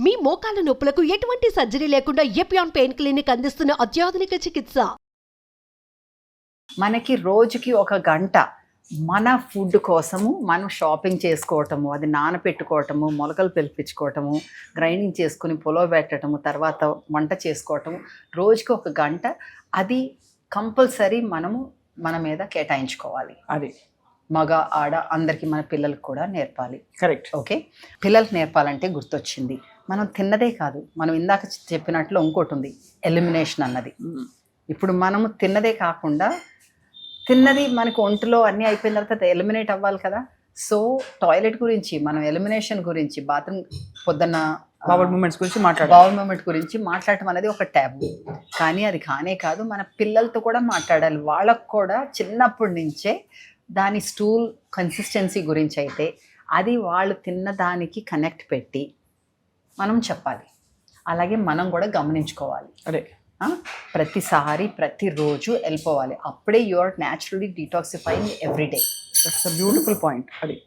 మీ మోకాల నొప్పులకు ఎటువంటి సర్జరీ లేకుండా ఎపియాన్ పెయిన్ క్లినిక్ అందిస్తున్న అత్యాధునిక చికిత్స? మనకి రోజుకి ఒక గంట మన ఫుడ్ కోసము మనం షాపింగ్ చేసుకోవటము అది నానపెట్టుకోవటము మొలకలు పిలిపించుకోవటము గ్రైండింగ్ చేసుకుని పొలో పెట్టడము తర్వాత వంట చేసుకోవటము రోజుకి ఒక గంట అది కంపల్సరీ మనము మన మీద కేటాయించుకోవాలి. అది. మగ ఆడ అందరికీ మన పిల్లలకు కూడా నేర్పాలి. కరెక్ట్. ఓకే? పిల్లలకు నేర్పాలంటే గుర్తొచ్చింది. మనం తిన్నదే కాదు మనం ఇందాక చెప్పినట్లు ఇంకోటి ఉంది ఎలిమినేషన్ అన్నది ఇప్పుడు మనము తిన్నదే కాకుండా తిన్నది మనకు ఒంటిలో అన్నీ అయిపోయిన తర్వాత ఎలిమినేట్ అవ్వాలి కదా. సో టాయిలెట్ గురించి మనం ఎలిమినేషన్ గురించి బాత్రూమ్ పొద్దున్న పవర్ మూమెంట్స్ గురించి మాట్లాడాలి. బౌల్ మూమెంట్ గురించి మాట్లాడటం అనేది ఒక ట్యాబు కానీ అది కానే కాదు మన పిల్లలతో కూడా మాట్లాడాలి. వాళ్ళకు కూడా చిన్నప్పటి నుంచే దాని స్టూల్ కన్సిస్టెన్సీ గురించి అయితే అది వాళ్ళు తిన్న దానికి కనెక్ట్ పెట్టి మనం చెప్పాలి. అలాగే మనం కూడా గమనించుకోవాలి. అదే? ప్రతిసారి ప్రతిరోజు వెళ్ళిపోవాలి. అప్పుడే you are naturally detoxifying everyday that's a beautiful point అది.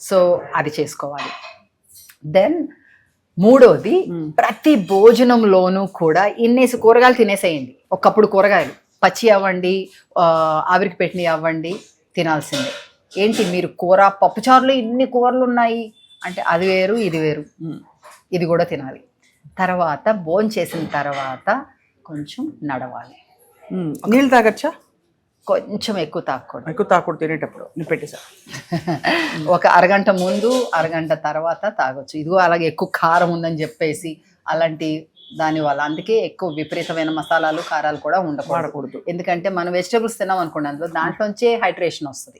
సో అది చేసుకోవాలి. దెన్ మూడోది Mm. ప్రతి భోజనంలోనూ కూడా ఇన్నేసి కూరగాయలు తినేసేయండి. ఒకప్పుడు కూరగాయలు. పచ్చి అవ్వండి ఆవిరికి పెట్టినవి అవ్వండి తినాల్సిందే. ఏంటి? మీరు కూర పప్పుచారులో ఇన్ని కూరలు ఉన్నాయి. అంటే అది వేరు ఇది వేరు. ఇది కూడా తినాలి. తర్వాత భోజనం చేసిన తర్వాత కొంచెం నడవాలి. నీళ్ళు తాగచ్చా? కొంచెం ఎక్కువ తాకూడదు ఎక్కువ తాకూడదు తినేటప్పుడు. నేను పెట్టేసా. ఒక అరగంట ముందు అరగంట తర్వాత తాగొచ్చు. ఇదిగో అలాగే ఎక్కువ కారం ఉందని చెప్పేసి అలాంటి దాని వల్ల అందుకే ఎక్కువ విపరీతమైన మసాలాలు కారాలు కూడా ఉండకూడదు. ఎందుకంటే మనం వెజిటేబుల్స్ తిన్నాం అనుకోండి అందులో దాంట్లోంచే హైడ్రేషన్ వస్తుంది.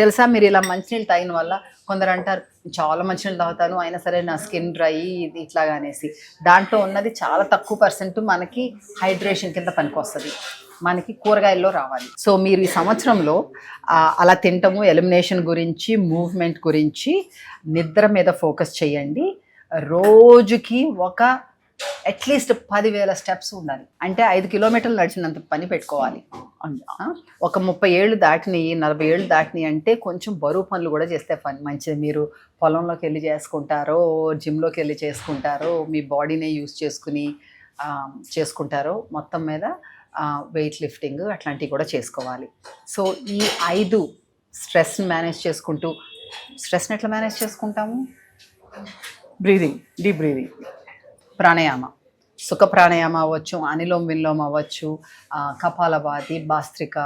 తెలుసా మీరు ఇలా మంచినీళ్ళు తాగిన వల్ల కొందరు అంటారు చాలా మంచినీళ్ళు తాగుతాను అయినా సరే నా స్కిన్ డ్రై ఇది ఇట్లాగా అనేసి. దాంట్లో ఉన్నది చాలా తక్కువ పర్సెంట్ మనకి హైడ్రేషన్ కింద పనికొస్తుంది. మనకి కూరగాయల్లో రావాలి. సో మీరు ఈ సంవత్సరంలో అలా తింటము ఎలిమినేషన్ గురించి మూవ్మెంట్ గురించి నిద్ర మీద ఫోకస్ చేయండి. రోజుకి ఒక అట్లీస్ట్ పదివేల స్టెప్స్ ఉండాలి. అంటే ఐదు కిలోమీటర్లు నడిచినంత పని పెట్టుకోవాలి. ఒక ముప్పై ఏళ్ళు దాటినాయి నలభై ఏళ్ళు దాటినాయి అంటే కొంచెం బరువు పనులు కూడా చేస్తే పని. మంచిది. మీరు పొలంలోకి వెళ్ళి చేసుకుంటారో జిమ్లోకి వెళ్ళి చేసుకుంటారో మీ బాడీనే యూస్ చేసుకుని చేసుకుంటారో మొత్తం మీద వెయిట్ లిఫ్టింగ్ అట్లాంటివి కూడా చేసుకోవాలి. సో ఈ ఐదు స్ట్రెస్ని మేనేజ్ చేసుకుంటూ స్ట్రెస్ని ఎట్లా మేనేజ్ చేసుకుంటాము? బ్రీదింగ్ డీప్ బ్రీదింగ్ ప్రాణాయామ సుఖ ప్రాణాయామ అవ్వచ్చు అనిలోమ్ విలోమ్ అవ్వచ్చు ఆ, కపాలభాతి బాస్త్రిక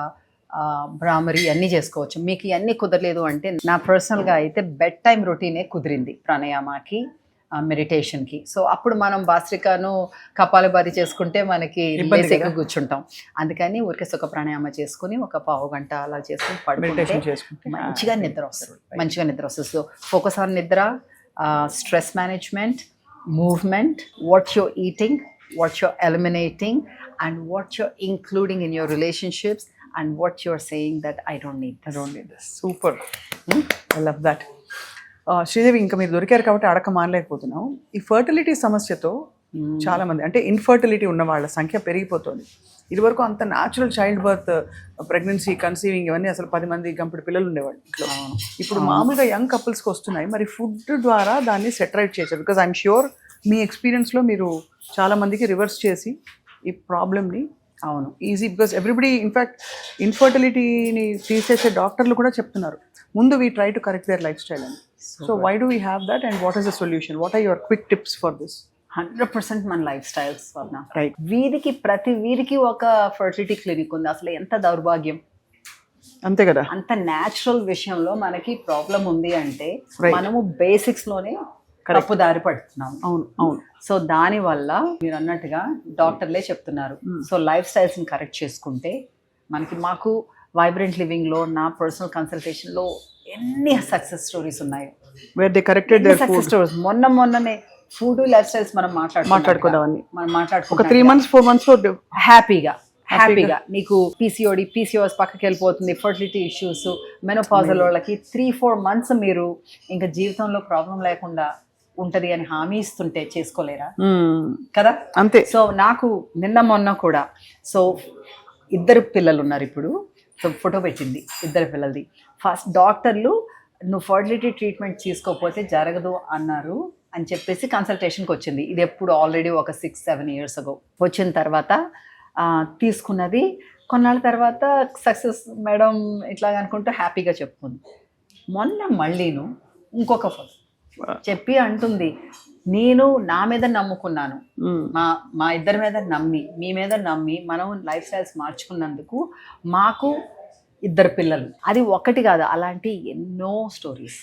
భ్రామరి అన్నీ చేసుకోవచ్చు. మీకు ఇవన్నీ కుదరలేదు అంటే నా పర్సనల్గా అయితే బెడ్ టైం రొటీనే కుదిరింది ప్రాణాయామకి మెడిటేషన్కి. సో అప్పుడు మనం బాస్త్రికను కపాలభాతి చేసుకుంటే మనకి కదా. కూర్చుంటాం. అందుకని ఊరికే సుఖ ప్రాణాయామ చేసుకుని ఒక పావు గంట అలా చేసుకుని పడుకుంటే మంచిగా నిద్ర వస్తుంది. మంచిగా నిద్ర వస్తుంది. సో ఫోకస్ ఆన్ నిద్ర stress management movement what you're eating what you're eliminating and what you're including in your relationships and what you're saying that I don't need I don't need this super I love that Sridevi ఇంకా మీరు దొరికారు కాబట్టి అడక మానలేకపోతున్నాం ఈ fertility సమస్యతో చాలా మంది. అంటే ఇన్ఫర్టిలిటీ ఉన్న వాళ్ళ సంఖ్య పెరిగిపోతుంది. ఇదివరకు అంత natural child birth pregnancy conceiving ఇవన్నీ అసలు పది మంది గంపటి పిల్లలు ఉండేవాళ్ళు ఇంట్లో. ఇప్పుడు మామూలుగా యంగ్ కపుల్స్కి వస్తున్నాయి. మరి ఫుడ్ ద్వారా దాన్ని సెటరైట్ చేశారు. బికాజ్ ఐఎమ్ ష్యూర్ మీ ఎక్స్పీరియన్స్లో మీరు చాలా మందికి రివర్స్ చేసి ఈ ప్రాబ్లమ్ని అవును. Easy because everybody in fact ఇన్ఫర్టిలిటీని తీసేసే డాక్టర్లు కూడా చెప్తున్నారు. ముందు we try to correct their lifestyle అని so why do we have that and what is the solution what are your quick tips for this hundred percent మన lifestyles వలన. Right వీధికి ప్రతి వీధికి ఒక ఫర్టిలిటీ క్లినిక్ ఉంది. అసలు ఎంత దౌర్భాగ్యం. అంతే కదా. అంత న్యాచురల్ విషయంలో మనకి ప్రాబ్లం ఉంది అంటే. మనము బేసిక్స్లోనే తప్పు దారి పడుతున్నాం అవును అవును. సో దాని వల్ల మీరు అన్నట్టుగా డాక్టర్లే చెప్తున్నారు. సో లైఫ్ స్టైల్స్ని కరెక్ట్ చేసుకుంటే మనకి మాకు వైబ్రెంట్ లివింగ్లో నా పర్సనల్ కన్సల్టేషన్లో ఎన్ని సక్సెస్ స్టోరీస్ ఉన్నాయి. Where they corrected their success stories మొన్న మొన్ననే ఫుడ్ లైఫ్ స్టైల్స్ మనం మాట్లాడుకుంటాం మాట్లాడుకోవడం. మనం ఒక మాట్లాడుకుంటాం త్రీ మంత్స్ ఫోర్ మంత్స్లో హ్యాపీగా హ్యాపీగా నీకు పీసీఓడి పీసీఓఎస్ పక్కకి వెళ్ళిపోతుంది ఫర్టిలిటీ ఇష్యూస్ మెనోపాజల్ వాళ్ళకి త్రీ ఫోర్ మంత్స్ మీరు ఇంకా జీవితంలో ప్రాబ్లం లేకుండా ఉంటది అని హామీ ఇస్తుంటే చేసుకోలేరా? కదా? అంతే. సో నాకు నిన్న మొన్న కూడా సో ఇద్దరు పిల్లలు ఉన్నారు ఇప్పుడు. సో ఫోటో పెట్టింది ఇద్దరు పిల్లలది. ఫస్ట్ డాక్టర్లు నువ్వు ఫర్టిలిటీ ట్రీట్మెంట్ తీసుకోకపోతే జరగదు అన్నారు. అని చెప్పేసి కన్సల్టేషన్కి వచ్చింది. ఇది ఎప్పుడు ఆల్రెడీ ఒక సిక్స్ సెవెన్ ఇయర్స్ అగో వచ్చిన తర్వాత తీసుకున్నది. కొన్నాళ్ళ తర్వాత సక్సెస్ మేడం ఇట్లా అనుకుంటూ హ్యాపీగా చెప్పుకుంది మొన్న మళ్ళీను ఇంకొక ఫోన్ చెప్పి అంటుంది నేను నా మీద నమ్ముకున్నాను. మ్మ్. మా మా ఇద్దరి మీద నమ్మి మీ మీద నమ్మి మనం లైఫ్ స్టైల్స్ మార్చుకున్నందుకు మాకు ఇద్దరు పిల్లలు. అది ఒకటి కాదు అలాంటి ఎన్నో స్టోరీస్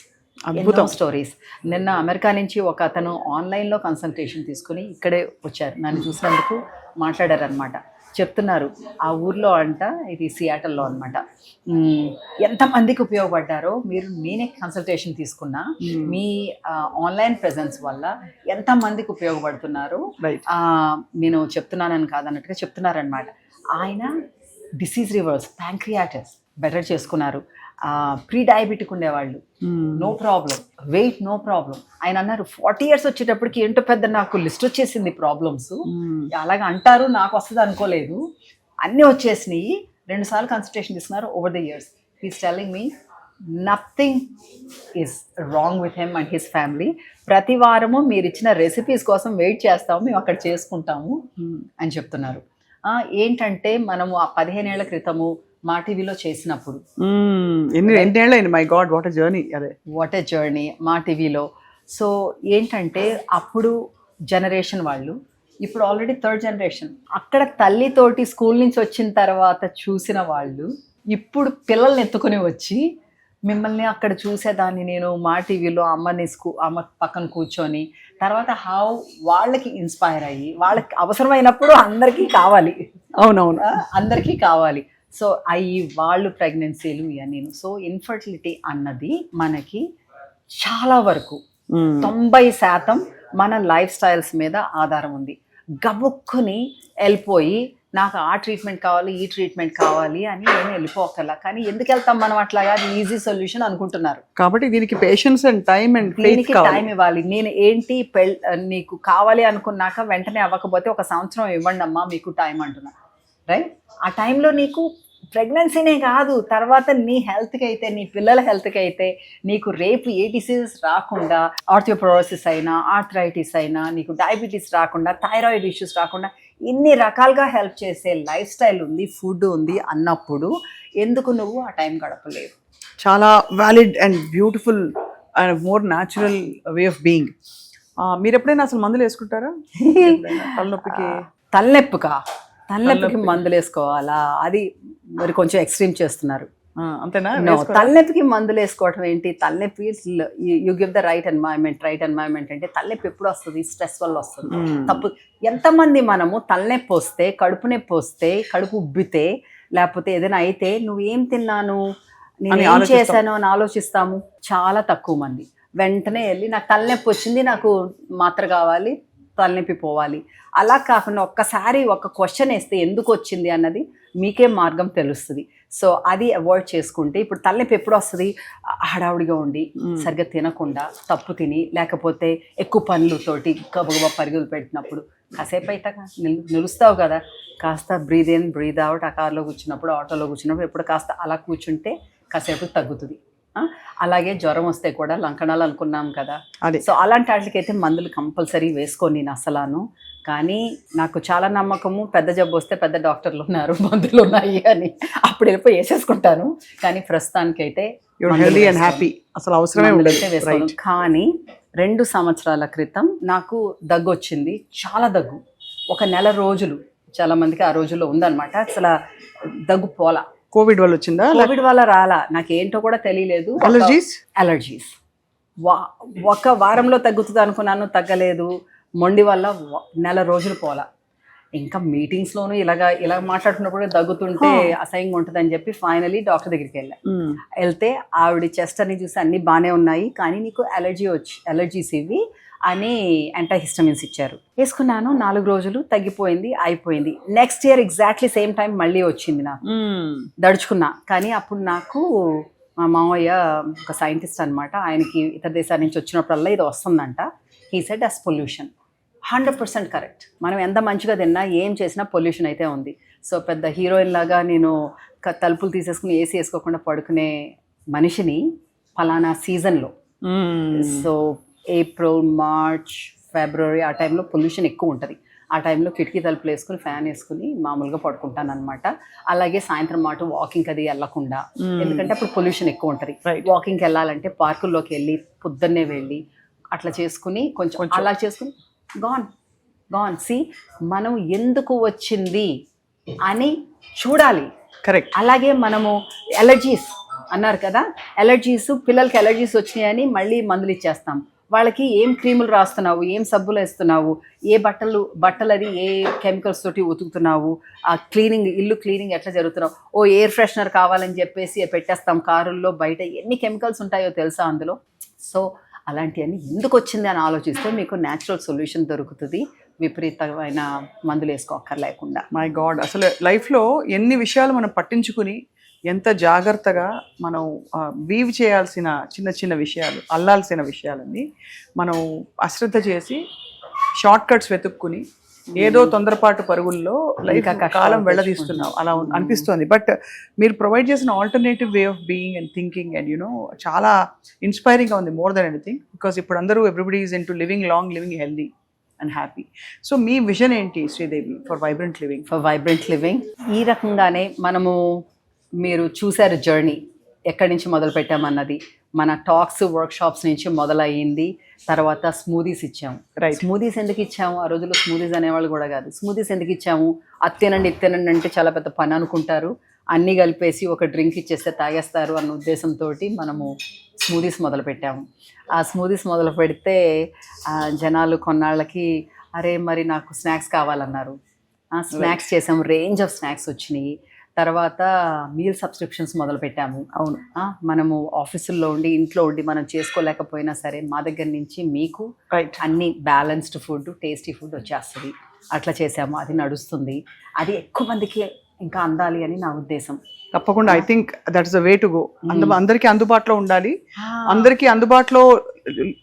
అద్భుతం. స్టోరీస్ నిన్న అమెరికా నుంచి ఒక అతను ఆన్లైన్లో కన్సల్టేషన్ తీసుకుని ఇక్కడే వచ్చారు. నన్ను చూసినందుకు మాట్లాడారు అనమాట చెప్తున్నారు ఆ ఊర్లో అంట ఇది సియాటల్లో అనమాట ఎంతమందికి ఉపయోగపడ్డారో మీరు నేనే కన్సల్టేషన్ తీసుకున్నా. మీ ఆన్లైన్ ప్రెజెన్స్ వల్ల ఎంతమందికి ఉపయోగపడుతున్నారు? నేను చెప్తున్నానని కాదన్నట్టుగా చెప్తున్నారనమాట ఆయన డిసీజ్ రివర్స్ ప్యాంక్రియాటిస్ బెటర్ చేసుకున్నారు. ప్రీ డయాబెటిక్ ఉండేవాళ్ళు. No problem weight no problem ఆయన అన్నారు ఫార్టీ ఇయర్స్ వచ్చేటప్పటికి ఏంటో పెద్ద నాకు లిస్ట్ వచ్చేసింది ప్రాబ్లమ్స్ మ్మ్. అలాగ అంటారు నాకు వస్తుంది అనుకోలేదు. అన్నీ వచ్చేసినాయి. రెండు సార్లు కన్సల్టేషన్ తీసుకున్నారు over the years he's telling me nothing is wrong with him and his family ప్రతి వారము మీరు ఇచ్చిన రెసిపీస్ కోసం వెయిట్ చేస్తాము మేము అక్కడ చేసుకుంటాము మ్మ్. అని చెప్తున్నారు. ఏంటంటే మనము ఆ పదిహేనేళ్ళ క్రితము మా టీవీలో చేసినప్పుడు. ఎన్ని ఎన్నేళ్ళు మై గాడ్ వాట్ జర్నీ అదే. వాట్ ఎ జర్నీ మా టీవీలో. సో ఏంటంటే అప్పుడు జనరేషన్ వాళ్ళు ఇప్పుడు ఆల్రెడీ థర్డ్ జనరేషన్ అక్కడ తల్లితోటి స్కూల్ నుంచి వచ్చిన తర్వాత చూసిన వాళ్ళు ఇప్పుడు పిల్లల్ని ఎత్తుకొని వచ్చి మిమ్మల్ని అక్కడ చూసేదాన్ని నేను మా టీవీలో అమ్మని స్కూ అమ్మ పక్కన కూర్చొని తర్వాత హౌ వాళ్ళకి ఇన్స్పైర్ అయ్యి వాళ్ళకి అవసరమైనప్పుడు అందరికీ కావాలి. అవునవును. అందరికీ కావాలి. సో అవి వాళ్ళు ప్రెగ్నెన్సీలు ఇవన్నీ సో ఇన్ఫర్టిలిటీ అన్నది మనకి చాలా వరకు. తొంభై శాతం మన లైఫ్ స్టైల్స్ మీద ఆధారం ఉంది. గబుక్కుని వెళ్ళిపోయి నాకు ఆ ట్రీట్మెంట్ కావాలి ఈ ట్రీట్మెంట్ కావాలి అని నేను వెళ్ళిపోకల్లా కానీ ఎందుకు వెళ్తాం మనం అట్లాగా అది ఈజీ సొల్యూషన్ అనుకుంటున్నారు. కాబట్టి దీనికి పేషెన్స్ అండ్ టైం అండ్ దీనికి టైం ఇవ్వాలి. నేను ఏంటి పెళ్ నీకు కావాలి అనుకున్నాక వెంటనే అవ్వకపోతే ఒక సంవత్సరం ఇవ్వండి అమ్మా మీకు టైం అంటున్నా. రైట్ ఆ టైంలో నీకు ప్రెగ్నెన్సీనే కాదు తర్వాత నీ హెల్త్కి అయితే నీ పిల్లల హెల్త్కి అయితే నీకు రేపు ఏ డిసీజెస్ రాకుండా ఆర్థియోప్రోసిస్ అయినా ఆర్థరైటిస్ అయినా నీకు డయాబెటీస్ రాకుండా థైరాయిడ్ ఇష్యూస్ రాకుండా ఇన్ని రకాలుగా హెల్ప్ చేసే లైఫ్ స్టైల్ ఉంది ఫుడ్ ఉంది అన్నప్పుడు ఎందుకు నువ్వు ఆ టైం గడపలేవు? చాలా valid and beautiful and more natural way of being మీరు ఎప్పుడైనా అసలు మందులు వేసుకుంటారా? తలనొప్పికి? తలనొప్పికా? తలనొప్పికి మందులు వేసుకోవాలా అది మరి కొంచెం ఎక్స్ట్రీమ్ చేస్తున్నారు. అంతేనా? తలనొప్పికి మందులు వేసుకోవటం ఏంటి? తలనొప్పి you give the right environment right environment అంటే తలనొప్పి ఎప్పుడు వస్తుంది? స్ట్రెస్ వల్ల వస్తుంది. తప్పు. ఎంతమంది మనము తలనొప్పి వస్తే కడుపు నొప్పి వస్తే కడుపు ఉబ్బితే లేకపోతే ఏదైనా అయితే నువ్వు ఏం తిన్నాను? నేను ఏం. చేశాను అని ఆలోచిస్తాము? చాలా తక్కువ మంది. వెంటనే వెళ్ళి నాకు తలనొప్పి వచ్చింది నాకు మాత్ర కావాలి. తలనొప్పి పోవాలి. అలా కాకుండా ఒక్కసారి ఒక క్వశ్చన్ వేస్తే ఎందుకు వచ్చింది అన్నది మీకే మార్గం తెలుస్తుంది. సో అది అవాయిడ్ చేసుకుంటే ఇప్పుడు తలనొప్పి ఎప్పుడు వస్తుంది? హడావుడిగా ఉండి సరిగ్గా తినకుండా తప్పు తిని లేకపోతే ఎక్కువ పనులతోటి గబగబా పరుగులు పెట్టినప్పుడు కాసేపు అయితే నిలు నిలుస్తావు కదా. కాస్త బ్రీద్ ఇన్ బ్రీద్ అవుట్ ఆ కార్లో కూర్చున్నప్పుడు ఆటోలో కూర్చున్నప్పుడు ఎప్పుడు కాస్త అలా కూర్చుంటే కాసేపు తగ్గుతుంది? అలాగే జ్వరం వస్తే కూడా లంకణాలు అనుకున్నాం కదా. అదే. సో అలాంటి వాటికైతే మందులు కంపల్సరీ వేసుకోని నేను అసలాను. కానీ నాకు చాలా నమ్మకము పెద్ద జబ్బు వస్తే పెద్ద డాక్టర్లు ఉన్నారు మందులు ఉన్నాయి అని. అప్పుడు వెళ్ళిపోయి వేసేసుకుంటాను. కానీ అండ్ వేసుకోను. హ్యాపీ అసలు అవసరమే ఉండదు. అయితే కానీ రెండు సంవత్సరాల క్రితం నాకు దగ్గు వచ్చింది. చాలా దగ్గు. ఒక నెల రోజులు. చాలా మందికి ఆ రోజుల్లో ఉందన్నమాట. అసలు దగ్గు పోలా. కోవిడ్ వల్ల వచ్చిందా? కోవిడ్ వల్ల రాలా. నాకు ఏంటో కూడా తెలియలేదు. అలర్జీస్ అలర్జీస్ వా ఒక వారంలో తగ్గుతుంది అనుకున్నాను తగ్గలేదు. మొండి వల్ల నెల రోజులు పోలా. ఇంకా మీటింగ్స్లోనూ ఇలాగా ఇలా మాట్లాడుతున్నప్పుడు దగ్గుతుంటే అసహ్యంగా ఉంటుందని చెప్పి ఫైనలీ డాక్టర్ దగ్గరికి వెళ్ళా. వెళ్తే ఆవిడ చెస్ట్ అని చూసి అన్నీ బాగానే ఉన్నాయి. కానీ నీకు అలర్జీ వచ్చి అలర్జీస్ ఇవి. అని యాంటాహిస్టమిన్స్ ఇచ్చారు. వేసుకున్నాను నాలుగు రోజులు తగ్గిపోయింది అయిపోయింది. Next year exactly same time మళ్ళీ వచ్చింది నాకు. దడుచుకున్నా. కానీ అప్పుడు నాకు మా మామయ్య ఒక సైంటిస్ట్ అనమాట ఆయనకి ఇతర దేశాల నుంచి వచ్చినప్పుడల్లా ఇది వస్తుందంట. He said us pollution hundred percent correct మనం ఎంత మంచిగా తిన్నా ఏం చేసినా పొల్యూషన్ అయితే ఉంది. సో పెద్ద హీరోయిన్ లాగా నేను తలుపులు తీసేసుకుని ఏసీ వేసుకోకుండా పడుకునే మనిషిని ఫలానా సీజన్లో సో ఏప్రిల్ మార్చ్ ఫిబ్రవరి ఆ టైంలో పొల్యూషన్ ఎక్కువ ఉంటుంది. ఆ టైంలో కిటికీ తలుపులు వేసుకుని ఫ్యాన్ వేసుకుని మామూలుగా పడుకుంటాను అనమాట అలాగే సాయంత్రం మాట వాకింగ్ అది వెళ్ళకుండా. ఎందుకంటే అప్పుడు పొల్యూషన్ ఎక్కువ ఉంటుంది. వాకింగ్కి వెళ్ళాలంటే పార్కుల్లోకి వెళ్ళి పొద్దున్నే వెళ్ళి అట్లా చేసుకుని కొంచెం అలా చేసుకుని గాన్ గాన్ సి మనం ఎందుకు వచ్చింది అని చూడాలి. కరెక్ట్ అలాగే మనము ఎలర్జీస్ అన్నారు కదా ఎలర్జీస్ పిల్లలకి ఎలర్జీస్ వచ్చినాయని మళ్ళీ మందులు ఇచ్చేస్తాం. వాళ్ళకి ఏం క్రీములు రాస్తున్నావు? ఏం సబ్బులు వేస్తున్నావు? ఏ బట్టలు బట్టలు అది ఏ కెమికల్స్ తోటి ఉతుకుతున్నావు? ఆ క్లీనింగ్ ఇల్లు క్లీనింగ్ ఎట్లా జరుగుతున్నావు? ఓ ఎయిర్ ఫ్రెషనర్ కావాలని చెప్పేసి పెట్టేస్తాం కారుల్లో బయట. ఎన్ని కెమికల్స్ ఉంటాయో తెలుసా అందులో? సో అలాంటివన్నీ ఎందుకు వచ్చింది అని ఆలోచిస్తే మీకు న్యాచురల్ సొల్యూషన్ దొరుకుతుంది. విపరీతమైన మందులు వేసుకోక్కర్లేకుండా మై గాడ్ అసలు లైఫ్లో ఎన్ని విషయాలు మనం పట్టించుకుని ఎంత జాగ్రత్తగా మనం వీవ్ చేయాల్సిన చిన్న చిన్న విషయాలు అల్లాల్సిన విషయాలన్నీ మనం అశ్రద్ధ చేసి షార్ట్ కట్స్ వెతుక్కుని ఏదో తొందరపాటు పరుగుల్లో లైఫ్ కష్టాలు కాలం వెళ్ళదీస్తున్నాం. అలా ఉన్- అనిపిస్తోంది. బట్ మీరు ప్రొవైడ్ చేసిన alternative way of being and thinking and you know చాలా ఇన్స్పైరింగ్గా ఉంది మోర్ దెన్ ఎనీథింగ్ బికాస్ ఇప్పుడు అందరూ everybody is in to living long living healthy and happy so me vision ఏంటి Sridevi for vibrant living for vibrant living ఈ రకంగానే మనము మీరు చూశారు జర్నీ. ఎక్కడి నుంచి మొదలు పెట్టామన్నది మన టాక్స్ వర్క్ షాప్స్ నుంచి మొదలయ్యింది. తర్వాత స్మూదీస్ ఇచ్చాము. స్మూదీస్ ఎందుకు ఇచ్చాము? ఆ రోజుల్లో స్మూదీస్ అనేవాళ్ళు కూడా కాదు. స్మూదీస్ ఎందుకు ఇచ్చాము? అది తినండి ఇది తినండి అంటే చాలా పెద్ద పని అనుకుంటారు. అన్నీ కలిపేసి ఒక డ్రింక్ ఇచ్చేస్తే తాగేస్తారు అన్న ఉద్దేశంతో మనము స్మూదీస్ మొదలు పెట్టాము. ఆ స్మూదీస్ మొదలు పెడితే జనాలు కొన్నాళ్ళకి అరే మరి నాకు స్నాక్స్ కావాలన్నారు. స్నాక్స్ చేసాము. రేంజ్ ఆఫ్ స్నాక్స్ వచ్చినాయి. తర్వాత మీల్ సబ్స్క్రిప్షన్స్ మొదలు పెట్టాము అవును మనము ఆఫీసుల్లో ఉండి ఇంట్లో ఉండి మనం చేసుకోలేకపోయినా సరే మా దగ్గర నుంచి మీకు అన్ని బ్యాలెన్స్డ్ ఫుడ్ టేస్టీ ఫుడ్ వచ్చేస్తుంది. అట్లా చేసాము. అది నడుస్తుంది. అది ఎక్కువ మందికి ఇంకా అందాలి అని నా ఉద్దేశం. తప్పకుండా. I think that's the way to go అందు అందరికీ అందుబాటులో ఉండాలి. అందరికీ అందుబాటులో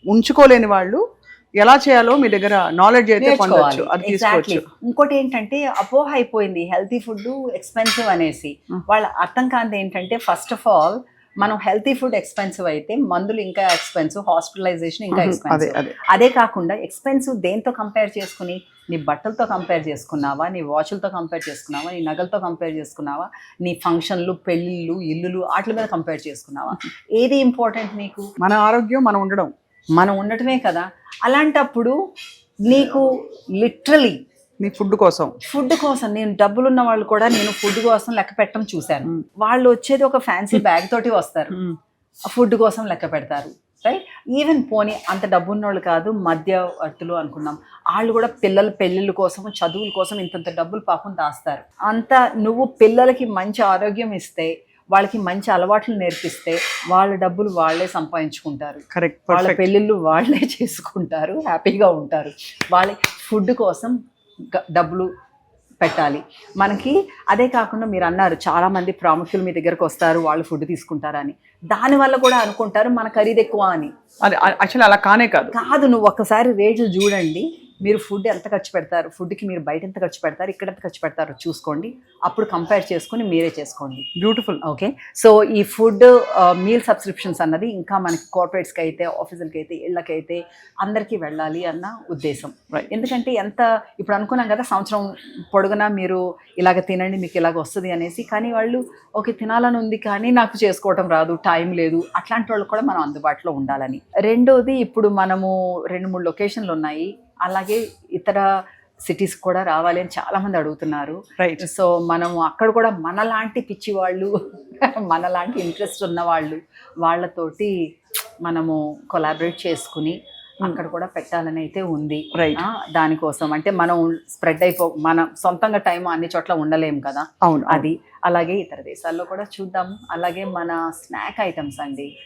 ఉంచుకోలేని వాళ్ళు ఎలా చేయాలో మీ దగ్గర నాలెడ్జ్ అయితే పొందొచ్చు నేర్చుకోవాలి అది తీసుకోవచ్చు. ఇంకోటి ఏంటంటే అపోహ అయిపోయింది హెల్తీ ఫుడ్ ఎక్స్పెన్సివ్ అనేసి. వాళ్ళ అర్థం కానిది ఏంటంటే ఫస్ట్ ఆఫ్ ఆల్ మనం హెల్తీ ఫుడ్ ఎక్స్పెన్సివ్ అయితే మందులు ఇంకా ఎక్స్పెన్సివ్ హాస్పిటలైజేషన్ ఇంకా ఎక్స్పెన్సివ్ అదే అదే. కాకుండా ఎక్స్పెన్సివ్ దేంతో కంపేర్ చేసుకుని నీ బట్టలతో కంపేర్ చేసుకున్నావా నీ వాచ్లతో కంపేర్ చేసుకున్నావా నీ నగలతో కంపేర్ చేసుకున్నావా నీ ఫంక్షన్లు పెళ్ళిళ్ళు ఇల్లులు వాటి మీద కంపేర్ చేసుకున్నావా? ఏది ఇంపార్టెంట్ నీకు? మన ఆరోగ్యం మనం ఉండడం. మనం ఉండటమే కదా. అలాంటప్పుడు నీకు లిటరలీ మీ ఫుడ్ కోసం. ఫుడ్ కోసం నేను డబ్బులు ఉన్న వాళ్ళు కూడా నేను ఫుడ్ కోసం లెక్క పెట్టడం చూశాను. వాళ్ళు వచ్చేది ఒక ఫ్యాన్సీ బ్యాగ్ తోటి వస్తారు. ఫుడ్ కోసం లెక్క పెడతారు. రైట్ ఈవెన్ పోనీ అంత డబ్బు ఉన్నోళ్ళు కాదు మధ్యవర్తులు అనుకున్నాం వాళ్ళు కూడా పిల్లల పెళ్ళిళ్ళ కోసం చదువుల కోసం ఇంతంత డబ్బులు పాపం దాస్తారు. అంత నువ్వు పిల్లలకి మంచి ఆరోగ్యం ఇస్తే వాళ్ళకి మంచి అలవాట్లు నేర్పిస్తే వాళ్ళ డబ్బులు వాళ్ళే సంపాదించుకుంటారు. కరెక్ట్ వాళ్ళ పెళ్ళిళ్ళు వాళ్ళే చేసుకుంటారు హ్యాపీగా ఉంటారు. వాళ్ళ ఫుడ్ కోసం డబ్బులు పెట్టాలి. మనకి అదే కాకుండా మీరు అన్నారు చాలా మంది ప్రాముఖ్యులు మీ దగ్గరకు వస్తారు వాళ్ళు ఫుడ్ తీసుకుంటారని. దానివల్ల కూడా అనుకుంటారు మన ఖరీదు ఎక్కువ అని. అది యాక్చువల్లీ అలా కానే కాదు. కాదు నువ్వు ఒక్కసారి రేట్లు చూడండి. మీరు ఫుడ్ ఎంత ఖర్చు పెడతారు? ఫుడ్కి మీరు బయట ఎంత ఖర్చు పెడతారు? ఇక్కడ ఎంత ఖర్చు పెడతారో చూసుకోండి. అప్పుడు కంపేర్ చేసుకొని మీరే చేసుకోండి. బ్యూటిఫుల్ ఓకే సో ఈ ఫుడ్ మీల్ సబ్స్క్రిప్షన్స్ అన్నది ఇంకా మనకి కార్పొరేట్స్కి అయితే ఆఫీసులకి అయితే ఇళ్ళకైతే అందరికీ వెళ్ళాలి అన్న ఉద్దేశం. ఎందుకంటే ఎంత ఇప్పుడు అనుకున్నాం కదా సంవత్సరం పొడుగునా మీరు ఇలాగ తినండి మీకు ఇలాగ వస్తుంది అనేసి కానీ వాళ్ళు ఓకే తినాలని ఉంది కానీ నాకు చేసుకోవటం రాదు టైం లేదు. అట్లాంటి వాళ్ళు కూడా మనం అందుబాటులో ఉండాలని. రెండోది ఇప్పుడు మనము రెండు మూడు లొకేషన్లు ఉన్నాయి. అలాగే ఇతర సిటీస్ కూడా రావాలి అని చాలా మంది అడుగుతున్నారు. రైట్ సో మనము అక్కడ కూడా మనలాంటి పిచ్చి వాళ్ళు మనలాంటి ఇంట్రెస్ట్ ఉన్న వాళ్ళు వాళ్ళతోటి మనము కొలాబరేట్ చేసుకుని అక్కడ కూడా పెట్టాలని అయితే ఉంది. దానికోసం. అంటే మనం స్ప్రెడ్ అయిపో మన సొంతంగా టైం అన్ని చోట్ల ఉండలేం కదా. అవును అది. అలాగే ఇతర దేశాల్లో కూడా చూద్దాము. అలాగే మన స్నాక్ ఐటమ్స్ అండి.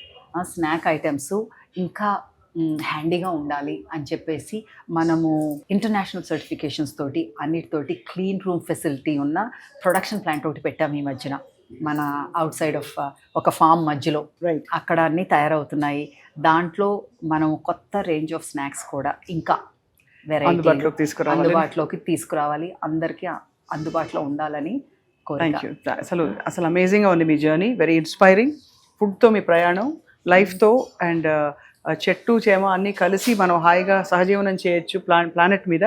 స్నాక్ ఐటమ్స్ ఇంకా హ్యాండీగా ఉండాలి అని చెప్పేసి మనము ఇంటర్నేషనల్ సర్టిఫికేషన్స్ తోటి అన్నిటితోటి క్లీన్ రూమ్ ఫెసిలిటీ ఉన్న ప్రొడక్షన్ ప్లాంట్ ఒకటి పెట్టాము ఈ మధ్యన. మన అవుట్ సైడ్ ఆఫ్ ఒక ఫామ్ మధ్యలో. రైట్ అక్కడ అన్నీ తయారవుతున్నాయి. దాంట్లో మనం కొత్త రేంజ్ ఆఫ్ స్నాక్స్ కూడా ఇంకా వెరైటీ అందుబాటులోకి తీసుకురావాలి. అందుబాటులోకి తీసుకురావాలి. అందరికీ అందుబాటులో ఉండాలని కోరిక. థ్యాంక్ యూ అసలు అసలు అమేజింగ్గా ఉంది మీ జర్నీ వెరీ ఇన్స్పైరింగ్ ఫుడ్తో మీ ప్రయాణం లైఫ్తో అండ్ చెట్టు చేమ అన్నీ కలిసి మనం హాయిగా సహజీవనం చేయొచ్చు ప్లా ప్లానెట్ మీద.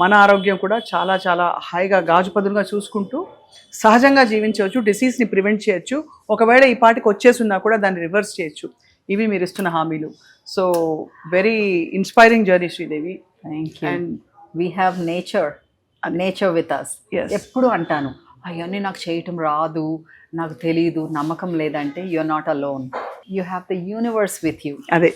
మన ఆరోగ్యం కూడా చాలా చాలా హాయిగా గాజు పదులుగా చూసుకుంటూ సహజంగా జీవించవచ్చు డిసీజ్ని ప్రివెంట్ చేయొచ్చు. ఒకవేళ ఈ పాటికి వచ్చేసున్నా కూడా దాన్ని రివర్స్ చేయొచ్చు. ఇవి మీరు ఇస్తున్న హామీలు. So very inspiring journey Sridevi. Thank you and we have nature nature with us. ఎప్పుడు అంటాను అవన్నీ నాకు చేయటం రాదు నాకు తెలీదు నమ్మకం లేదంటే are not alone you have the universe with you అదే.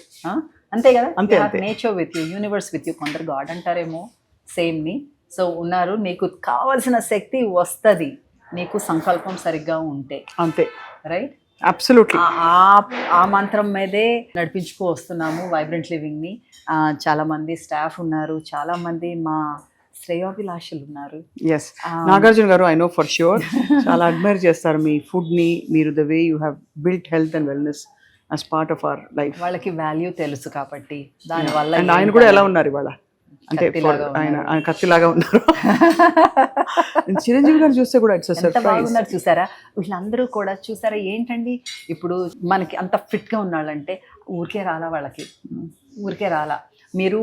అంతే కదా? అంతే. Nature with you universe with you కొందరు గాడ్ అంటారేమో సేమ్ని సో ఉన్నారు. నీకు కావలసిన శక్తి వస్తుంది. నీకు సంకల్పం సరిగ్గా ఉంటే. అంతే. రైట్ అబ్సల్యూట్లీ ఆ- మంత్రం మీదే నడిపించుకు వస్తున్నాము వైబ్రెంట్ లివింగ్ని చాలా మంది స్టాఫ్ ఉన్నారు. చాలా మంది మా శ్రేయోభిలాషులు ఉన్నారు. Yes Nagarjuna garu I know for sure చాలా అడ్మైర్ చేస్తారు మీ ఫుడ్ని మీరు the way you have built health and wellness as part of our life వాళ్ళకి వాల్యూ తెలుసు కాబట్టి దానివల్ల అండ్ ఆయన కూడా ఎలా ఉన్నారు ఇవాళ? అంటే ఆయన ఆయన కత్తిలాగా ఉన్నారు. చిరంజీవి గారు చూస్తే కూడా ఇట్స్ బాగున్నారు చూసారా? వీళ్ళందరూ కూడా చూసారా? ఏంటండి? ఇప్పుడు మనకి అంత ఫిట్గా ఉన్నాళ్ళంటే ఊరికే రాలా వాళ్ళకి. ఊరికే రాలా. మీరు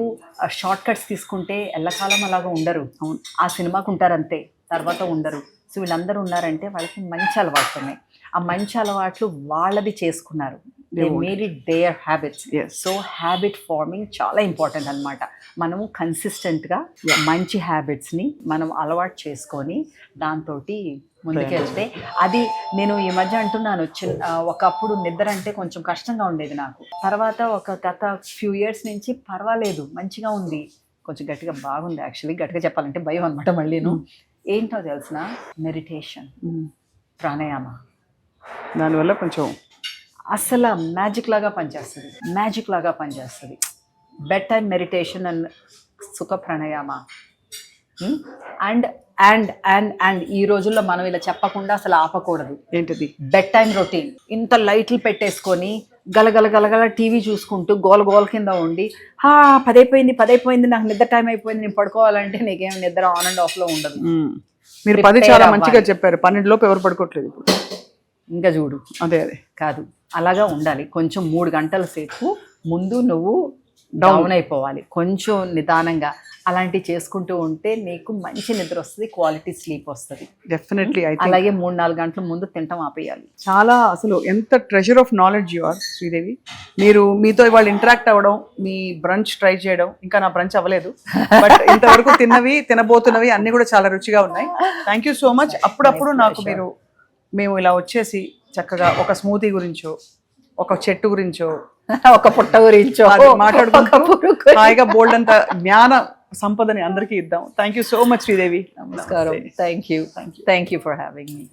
షార్ట్ కట్స్ తీసుకుంటే ఎల్లకాలం అలాగా ఉండరు. అవును. ఆ సినిమాకు ఉంటారు అంతే. తర్వాత ఉండరు. సో వీళ్ళందరూ ఉన్నారంటే వాళ్ళకి మంచి అలవాట్లు ఉన్నాయి ఆ మంచి అలవాట్లు వాళ్ళది చేసుకున్నారు. They made it their habits. So habit forming చాలా ఇంపార్టెంట్ అనమాట మనము కన్సిస్టెంట్గా మంచి హ్యాబిట్స్ని మనం అలవాటు చేసుకొని దాంతో ముందుకెళ్తే అది నేను ఈ మధ్య అంటున్నాను చిన్న ఒకప్పుడు నిద్ర అంటే కొంచెం కష్టంగా ఉండేది నాకు. తర్వాత ఒక గత ఫ్యూ ఇయర్స్ నుంచి పర్వాలేదు మంచిగా ఉంది. కొంచెం గట్టిగా బాగుంది యాక్చువల్లీ గట్టిగా చెప్పాలంటే భయం అనమాట మళ్ళీను. ఏంటో తెలిసిన? మెడిటేషన్ ప్రాణాయామ. దానివల్ల కొంచెం అసలు మ్యాజిక్ లాగా పనిచేస్తుంది. మ్యాజిక్ లాగా పనిచేస్తుంది. Bed time meditation and sukha pranayama. And and and and ఈ రోజుల్లో మనం ఇలా చెప్పకుండా అసలు ఆపకూడదు. ఏంటిది? బెడ్ టైం రొటీన్ ఇంత లైట్లు పెట్టేసుకొని గలగల గలగల టీవీ చూసుకుంటూ గోల గోల కింద ఉండి హా పదైపోయింది పదైపోయింది నాకు నిద్ర టైం అయిపోయింది నేను పడుకోవాలంటే నీకేం నిద్ర ఆన్ అండ్ ఆఫ్లో ఉండదు. మీరు పది చాలా. మంచిగా చెప్పారు. పన్నెండు లోపు ఎవరు పడుకోవట్లేదు ఇప్పుడు. ఇంకా చూడు. అదే అదే. కాదు. అలాగా ఉండాలి. కొంచెం మూడు గంటల సేపు ముందు నువ్వు డౌన్ అయిపోవాలి. కొంచెం నిదానంగా. అలాంటివి చేసుకుంటూ ఉంటే నీకు మంచి నిద్ర వస్తుంది క్వాలిటీ స్లీప్ వస్తుంది. డెఫినెట్లీ అలాగే మూడు నాలుగు గంటల ముందు తింటాం ఆపేయాలి. చాలా అసలు ఎంత treasure of knowledge you are Sridevi. మీరు మీతో ఇవాళ ఇంటరాక్ట్ అవ్వడం మీ బ్రంచ్ ట్రై చేయడం ఇంకా నా బ్రంచ్ అవ్వలేదు. బట్ ఇంతవరకు తిన్నవి తినబోతున్నవి అన్ని కూడా చాలా రుచిగా ఉన్నాయి. థ్యాంక్ యూ సో మచ్ అప్పుడప్పుడు నాకు మీరు మేము ఇలా వచ్చేసి చక్కగా ఒక స్మూతీ గురించో ఒక చెట్టు గురించో ఒక పుట్ట గురించో మాట్లాడుకుంటూ హాయిగా బోల్డ్ అంత జ్ఞాన సంపదని అందరికీ ఇద్దాం. Thank you so much Sridevi. నమస్కారం. Thank you thank you for having me